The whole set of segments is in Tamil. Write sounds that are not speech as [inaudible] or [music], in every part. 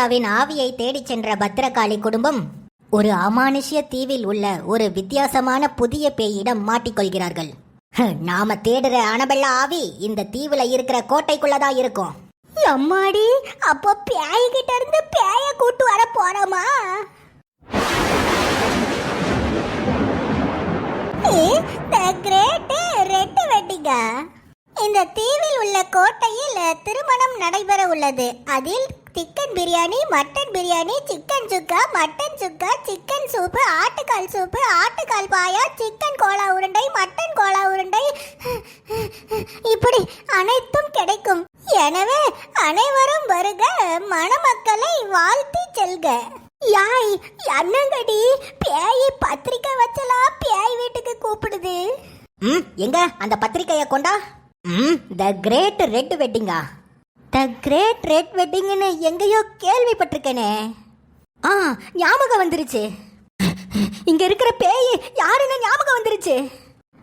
அனபெல்லாவின் ஆவியை தேடிச் சென்ற பத்திரகாளி குடும்பம் ஒரு அமானுஷ்ய தீவில் உள்ள ஒரு வித்தியாசமான புதிய பேயிடம் மாட்டிக்கொள்கிறார்கள் நாம தேடுற அனபெல்லா ஆவி இந்த தீவுல இருக்கிற கோட்டைக்குள்ளதான் இருக்கும். அம்மாடி அப்போ பேய்கிட்ட இருந்து பேய கூட்டு வர போறோமா? ரெட்டு வெட்டிங்க இந்த தீவில் உள்ள கோட்டையில் திருமணம் நடைபெற உள்ளது. அதில் chicken biryani mutton biryani chicken sukka mutton sukka chicken soup ஆட்டுக்கால் சூப்பு ஆட்டுக்கால் பாயா சிக்கன் கோலா உருண்டை மட்டன் கோலா உருண்டை. இப்படி அனைத்தும் கிடைக்கும். எனவே அனைவரும் வருக மணமக்களை வாழ்த்தி செல்க. யாய் அண்ணங்கடி பேய் பத்திரிக்கை வச்சலாம் பேய் வீட்டுக்கு கூப்பிடுது? ம் எங்க அந்த பத்திரிக்கைய கொண்டா? ம். த கிரேட் ரெட் வெட்டிங்கா த கிரேட் ரெட் வெட்டிங்னு எங்கேயோ கேள்விப்பட்டிருக்கேனே. ஆ ஞாபகம் வந்துருச்சு. இங்க இருக்கிற பேய் யாருன்னு ஞாபகம் வந்துருச்சு.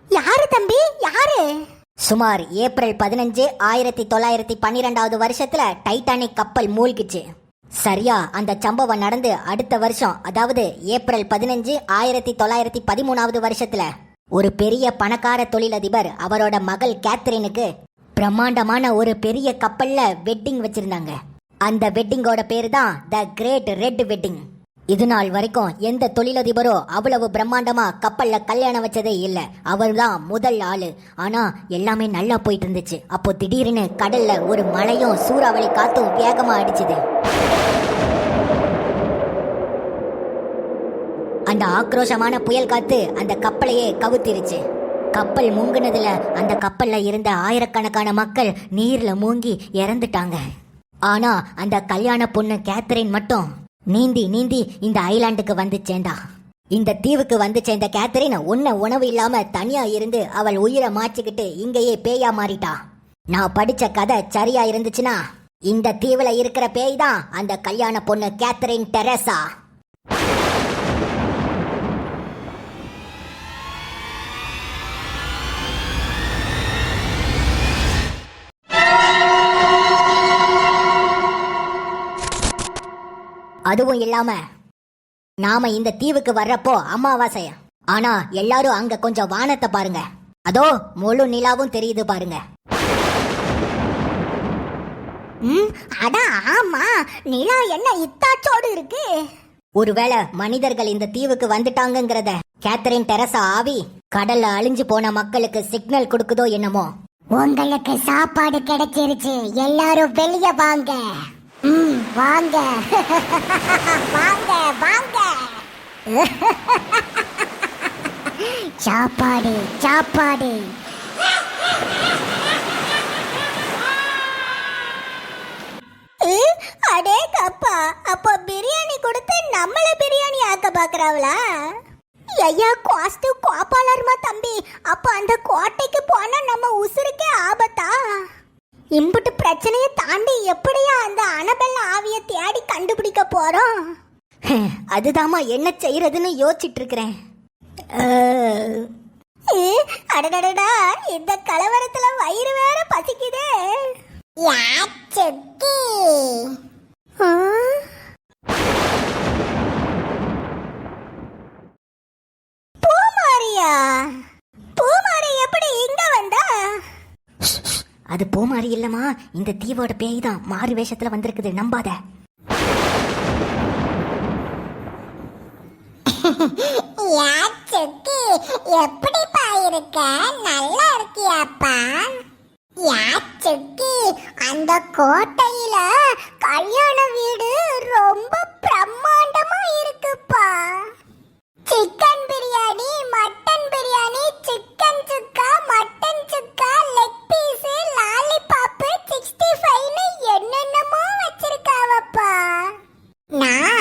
யாரு தம்பி? யாரு? சுமார் ஏப்ரல் பதினஞ்சு ஆயிரத்தி தொள்ளாயிரத்தி பன்னிரெண்டாவது வருஷத்துல டைட்டானிக் கப்பல் மூழ்கிச்சு. சரியா அந்த சம்பவம் நடந்து அடுத்த வருஷம் அதாவது ஏப்ரல் பதினஞ்சு ஆயிரத்தி தொள்ளாயிரத்தி பதிமூணாவது வருஷத்துல. ஒரு பெரிய பணக்கார தொழிலதிபர் அவரோட மகள் கேத்ரினுக்கு பிரம்மாண்டமான ஒரு பெரிய கப்பல்ல வெட்டிங் வச்சிருந்தாங்க. அந்த வெட்டிங்கோட பேரு தான் த கிரேட் ரெட் வெட்டிங். இது நாள் வரைக்கும் எந்த தொழிலதிபரோ அவ்வளவு பிரம்மாண்டமா கப்பல்ல கல்யாணம் வச்சதே இல்ல. அவர்தான் முதல் ஆளு. ஆனா எல்லாமே நல்லா போயிட்டு இருந்துச்சு அப்போ திடீர்னு கடல்ல ஒரு மழையும் சூறாவளி காத்தும் வேகமா அடிச்சுது. அந்த ஆக்ரோஷமான புயல் காத்து அந்த கப்பலையே கவுத்திருச்சு. கப்பல் மூங்கினதுல அந்த கப்பல்ல இருந்த ஆயிரக்கணக்கான மக்கள் நீர்ல மூங்கி இறந்துட்டாங்க. ஆனா அந்த கல்யாண பொண்ணு கேத்தரின் மட்டும் நீந்தி நீந்தி இந்த ஐலாண்டுக்கு வந்து சேர்ந்தா. இந்த தீவுக்கு வந்து சேர்ந்த கேத்தரின் உன்ன உணவு இல்லாம தனியா இருந்து அவள் உயிரை மாச்சிக்கிட்டு இங்கேயே பேயா மாறிட்டா. நான் படிச்ச கதை சரியா இருந்துச்சுன்னா இந்த தீவுல இருக்கிற பேய் தான் அந்த கல்யாண பொண்ணு கேத்தரின் டெரேசா. அதுவும் இல்லாம நாம இந்த தீவுக்கு வர்றப்போ அமாவாசை. ஆனா எல்லாரும் அங்க கொஞ்சம் வானத்தை பாருங்க. அதோ முழு நிலாவும் தெரியுது பாருங்க. ம் அட ஆமா. நிலா என்ன இத்தாச்சோடு இருக்கு? ஒருவேளை மனிதர்கள் இந்த தீவுக்கு வந்துட்டாங்கங்கிறத கேத்தரின் டெரசா ஆவி கடல்ல அழிஞ்சு போன மக்களுக்கு சிக்னல் கொடுக்குதோ என்னமோ? உங்களுக்கு சாப்பாடு கிடைச்சிருச்சு. எல்லாரும் வெளியே வாங்க. ம் வாங்க. வாங்க வாங்க. சாப்பாடு சாப்பாடு. அடே கப்பா அப்போ பிரியாணி கொடுத்து நம்மள பிரியாணி ஆக்க பாக்குறாங்களா ஐயா காஸ்ட் கோபாலர்மா தம்பி அப்ப அந்த கோட்டைக்கு போனா நம்ம உசுருக்கே ஆபத்தா? இம்புட்டு பிரச்சனையை தாண்டி எப்படியா அந்த அனபெல்ல ஆவியை தேடி கண்டுபிடிக்க போறோம்? அதுதாம்மா என்ன செய்யறதுன்னு யோசிச்சுட்டு இருக்கிறேன் அடடடடா இந்த கலவரத்துல வயிறு வேற பசிக்குதே. யாச்சுக்கி பூமாரியா பூமாரி எப்படி இங்க வந்தா அது பூமாரி இல்லம்மா. இந்த தீவோட பேய் தான் மாறு வேஷத்துல வந்திருக்குது. நம்பாத. எப்படிப்பா இருக்க? நல்லா இருக்கியாப்பா? யாச்சுக்கு அந்த கோட்டையில கல்யாண வீடு ரொம்ப பிரம்மாண்டமா இருக்குப்பா. சிக்கன் பிரியாணி மட்டன் நான்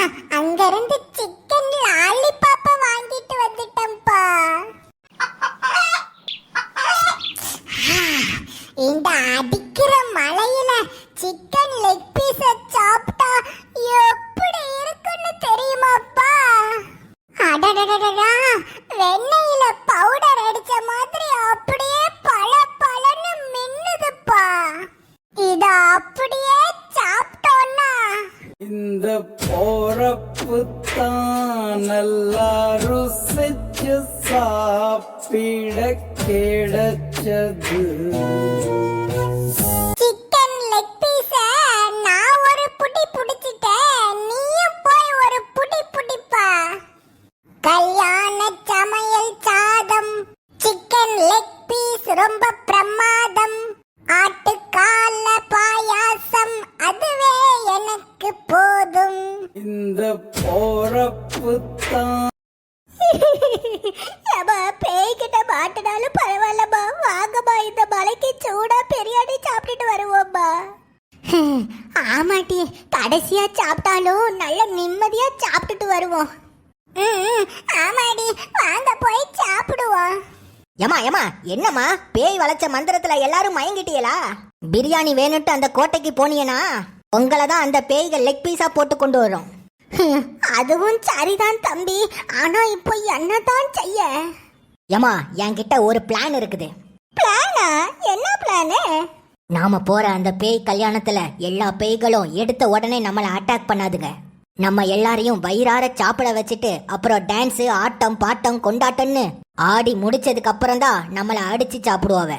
இந்த இத அப்படியே தான் நல்லா ருசிச்சு சாப்பிட கிடைச்சது. சிக்கன் லெக் பீஸ நான் ஒரு புடி புடிச்சிட்டேன். நீயும் போய் ஒரு புடி புடிப்பா. கல்யாண சமையல் சாதம். சிக்கன் லெக் பீஸ் ரொம்ப பிரமாதம். ஆட்டுக்கால எனக்கு போதும். இந்த போறப்பு தான். [laughs] பேய்கிட்ட மாட்டினாலும் பரவாயில்லம்மா. வாங்கம்மா இந்த மலைக்கு சூடா பிரியாணி சாப்பிட்டுட்டு வருவோம்மா. [laughs] ஆமாட்டி கடைசியா சாப்பிட்டாலும் நல்ல நிம்மதியா சாப்பிட்டுட்டு வருவோம். ம், ஆமாடி வாங்க போய் சாப்பிடுவோம். ஏமா ஏமா என்னம்மா? பேய் வளைச்ச மந்திரத்துல எல்லாரும் மயங்கிட்டியலா? பிரியாணி வேணும்ட்டு அந்த கோட்டைக்கு போனியனா? உங்களை தான் அந்த பேய்கள் லெக் பீஸா போட்டு கொண்டு வரும். அதுவும் சரிதான் தம்பி. ஆனா இப்போ என்னதான் செய்ய? ஏமா என்கிட்ட ஒரு பிளான் இருக்குது. பிளானா என்ன பிளானு நாம போற அந்த பேய் கல்யாணத்துல எல்லா பேய்களும் எடுத்த உடனே நம்மள அட்டாக் பண்ணாதுங்க. நம்ம எல்லாரையும் வயிறார சாப்பிட வச்சுட்டு அப்புறம் டான்ஸ் ஆட்டம் பாட்டம் கொண்டாட்டம்னு ஆடி முடிச்சதுக்கு அப்புறம் தான் நம்மள அடிச்சு சாப்பிடுவாவ.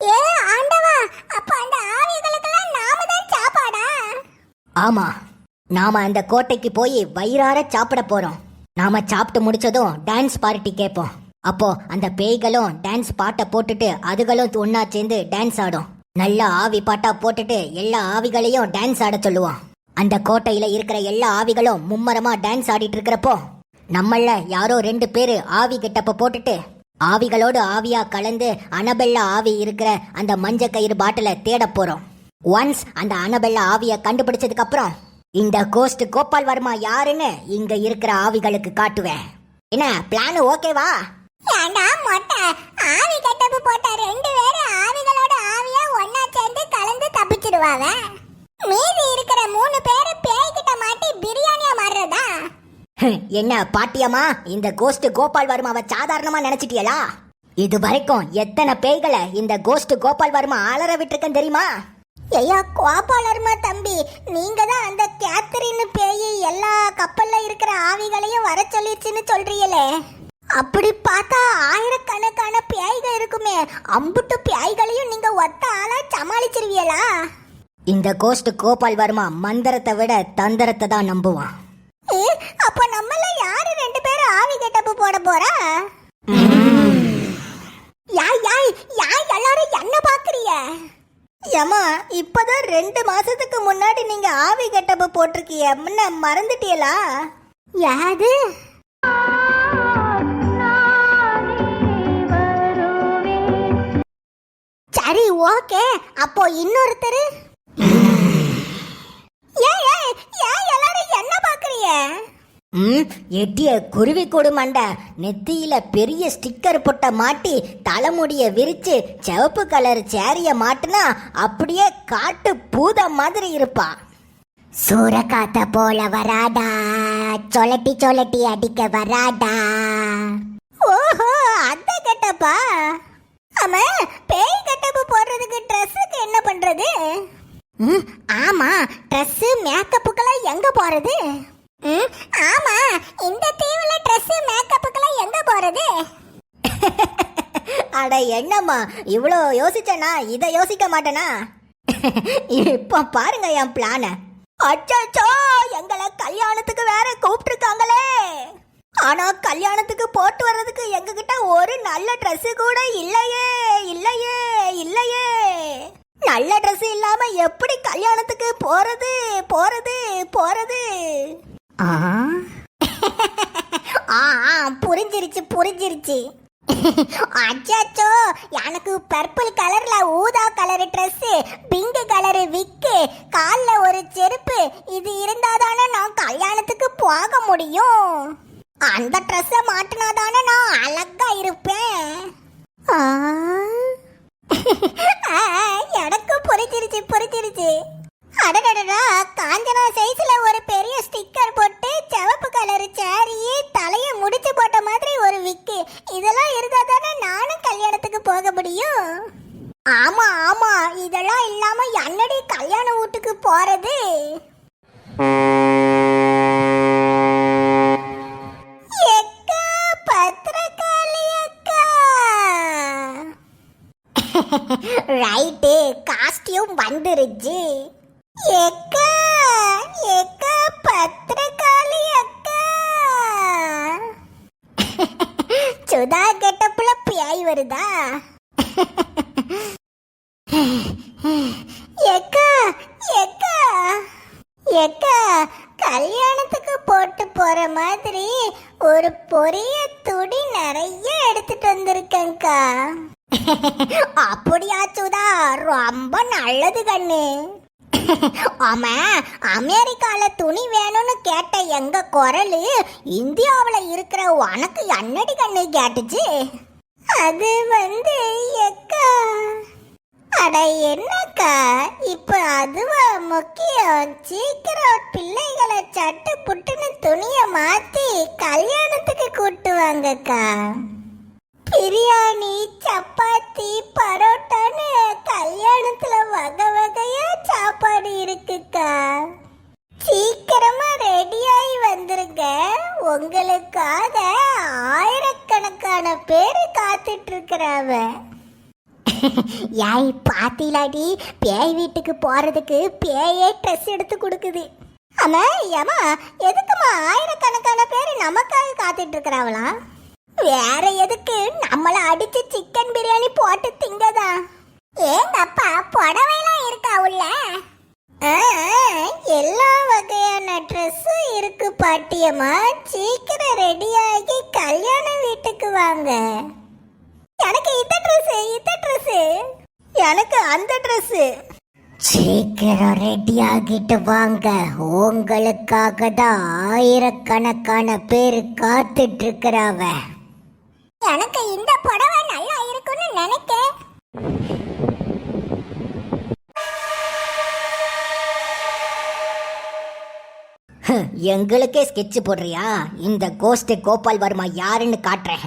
ஏ ஆண்டவா அப்ப அந்த ஆமா நாம அந்த கோட்டைக்கு போய் வயிறார சாப்பிட போறோம். நாம சாப்பிட்டு முடிச்சதும் டான்ஸ் பார்ட்டி கேட்போம் அப்போ அந்த பேய்களும் டான்ஸ் பாட்டை போட்டுட்டு அதுகளும் ஒன்னா சேர்ந்து டான்ஸ் ஆடும். நல்ல ஆவி பாட்டா போட்டுட்டு எல்லா ஆவிகளையும் டான்ஸ் ஆட சொல்லுவோம். அந்த கோட்டையில இருக்கிற எல்லா ஆவிகளும் மும்மரமா டான்ஸ் ஆடிட்டு இருக்கிறப்போ நம்மள யாரோ ரெண்டு பேரு ஆவி கிட்டப்ப போட்டுட்டு ஆவிகளோடு ஆவியா கலந்து அனபெல்ல ஆவி இருக்கிற அந்த மஞ்ச கயிறு பாட்டில தேட போறோம். ஒன்ஸ் அந்த அனபெல்லா ஆவிய கண்டுபிடிச்சதுக்கு அப்புறம் இந்த கோஸ்ட் கோபால் வர்மா யாருன்னு இங்க இருக்கிற ஆவிகளுக்கு காட்டுவேன். என்ன பிளான் ஓகேவா ஏண்டா மொட்டை? ஆவி கட்டப்பு போட்ட ரெண்டு பேரும் ஆவிகளோட ஆவியா ஒன்னா சேர்ந்து கலந்து தப்பிச்சிடுவாங்க மீதி இருக்கிற மூணு பேரு பேய்கிட்ட மாட்டி பிரியாணியா மாறுறதா? என்ன பாட்டியம்மா? இந்த கோஸ்ட் கோபால் வர்மாவை சாதாரணமா நினைச்சிட்டியலா? இது வரைக்கும் எத்தனை பேய்களை இந்த கோஸ்ட் கோபால் வர்மா அலற விட்டுருக்கேன் தெரியுமா? ஐயா கோபாலர்மா தம்பி நீங்க தான் அந்த கேத்தரின் பேய் எல்லா கப்பல்ல இருக்கிற ஆவிகளையும் வர சொல்லிருச்சுன்னு சொல்றீங்களே. அப்படி பார்த்தா ஆயிரக்கணக்கான பேய்கள் இருக்குமே அம்புட்டு பேய்களையும் நீங்க ஒத்த ஆளா சமாளிச்சிருவீங்களா? இந்த கோஸ்ட் கோபால் வர்மா மந்திரத்தை விட தந்திரத்தை தான் நம்புவான். அப்ப நம்மள யாரு ரெண்டு பேரும் ஆவி கெட்டப்பு போட போறா யாய் யாய் யாய் எல்லாரும் என்ன பாக்குறீங்க ஏமா இப்பதான் ரெண்டு மாசத்துக்கு முன்னாடி நீங்க ஆவி கெட்டப்ப போட்டிருக்கீங்க. முன்ன மறந்துட்டீங்களா யாது சரி ஓகே. அப்போ இன்னொருத்தர்? ஏன் ஏன் ஏன் எல்லாரும் என்ன பாக்குறீங்க? ம் எட்டிய குருவி கொடு மண்டை. நெத்தியில பெரிய ஸ்டிக்கர் பொட்டை மாட்டி தலைமுடிய விரிச்சு சிவப்பு கலர் சேரிய மாட்டினா அப்படியே காட்டு பூத மாதிரி இருப்பா. சூரக்காத்த போல வராடா. சொலட்டி சொலட்டி அடிக்க வராடா. ஓஹோ அந்த கெட்டப்பா. ஆமா பேய் கெட்டப்பு போடுறதுக்கு ட்ரெஸ்ஸுக்கு என்ன பண்றது? ம், ஆமா ட்ரெஸ் மேக்கப்புக்கெல்லாம் எங்க போறது? ஆமா. இந்த தீவுல ட்ரெஸ் மேக்கப்புக்கெல்லாம் எங்க போறது? [laughs] அட என்னம்மா இவ்வளோ யோசிச்சனா? இதை யோசிக்க மாட்டேனா? [laughs] இப்போ பாருங்க என் பிளான அச்சோ எங்களை கல்யாணத்துக்கு வேற கூப்பிட்டுருக்காங்களே. ஆனா கல்யாணத்துக்கு போட்டு வர்றதுக்கு எங்ககிட்ட ஒரு நல்ல Dress கூட இல்லையே இல்லையே இல்லையே. நல்ல Dress இல்லாம எப்படி கல்யாணத்துக்கு போறது போறது போறது? ஆ? ஆ புரிஞ்சிருச்சு புரிஞ்சிருச்சு. அச்சாச்சோ எனக்கு பர்பிள் கலர்ல ஊதா கலர் ட்ரெஸ் பிங்க் கலர் விக்கு. கால்ல ஒரு செருப்பு இது இருந்தாதானே நான் கல்யாணத்துக்கு போக முடியும். அந்த ட்ரெஸ்ஸை மாட்டினாதானே நான் அழகா இருப்பேன். எனக்கும் எனக்கு புரிஞ்சிருச்சு புரிஞ்சிருச்சு. அடடடா காஞ்சனா சைஸ்ல ஒரு பெரிய ஸ்டிக்கர் போட்டு சிவப்பு கலர் சாரியே தலைய முடிச்சு போட்ட மாதிரி ஒரு விக்கு இதெல்லாம் இருந்தா தானே நானும் கல்யாணத்துக்கு போக முடியும்? ஆமா ஆமா இதெல்லாம் இல்லாம என்னடி கல்யாண வீட்டுக்கு போறது? ரைட்டு காஸ்டியூம் [laughs] வந்துருச்சு. எக்கா எக்கா பத்திரக்காளி அக்கா. சுதா கெட்டப்புல பியாய் வருதா? எக்கா எக்கா எக்கா கல்யாணத்துக்கு போட்டு போற மாதிரி ஒரு பொரிய துணி நிறைய எடுத்துட்டு வந்திருக்கேன்க்கா. அப்படியா சுதா? ரொம்ப நல்லது கண்ணு. ஆமா அமெரிக்கால துணி வேணும்னு கேட்ட எங்க குரல் இந்தியாவில் இருக்கிற உனக்கு அன்னடி கண்ணு கேட்டுச்சு? அது வந்து எக்கா? அட என்னக்கா இப்ப அதுவா முக்கியம்? சீக்கிரம் பிள்ளைகளை சட்டு புட்டுன்னு துணியை மாத்தி கல்யாணத்துக்கு கூட்டுவாங்கக்கா இருக்கிறாவ? யாய் பாத்திலாடி பேய் வீட்டுக்கு போறதுக்கு பேயே ட்ரெஸ் எடுத்து கொடுக்குது. ஆமா ஏமா எதுக்குமா ஆயிரக்கணக்கான பேர் நமக்காக காத்துட்டு இருக்கிறாவளா? வேற எதுக்கு? நம்மள அடிச்சு சிக்கன் பிரியாணி போட்டு திங்கதா? ஏங்கப்பா புடவைலாம் இருக்கா உள்ள? ஆ, எல்லா வகையான ட்ரெஸ்ஸும் இருக்கு பாட்டியம்மா. சீக்கிரம் ரெடியாகி கல்யாண வீட்டுக்கு வாங்க. எனக்கு இந்த ட்ரெஸ் இந்த ட்ரெஸ் எனக்கு அந்த ட்ரெஸ் சீக்கிரம் ரெடி ஆகிட்டு வாங்க. உங்களுக்காக தான் ஆயிரக்கணக்கான பேர் காத்துட்டு இருக்கிறாவ எனக்கு இந்த புடவை நல்லா இருக்கும்னு நினைக்கேன் எங்களுக்கே ஸ்கெட்ச் போடுறியா? இந்த கோஸ்ட் கோபால் வர்மா யாருன்னு காட்டுறேன்.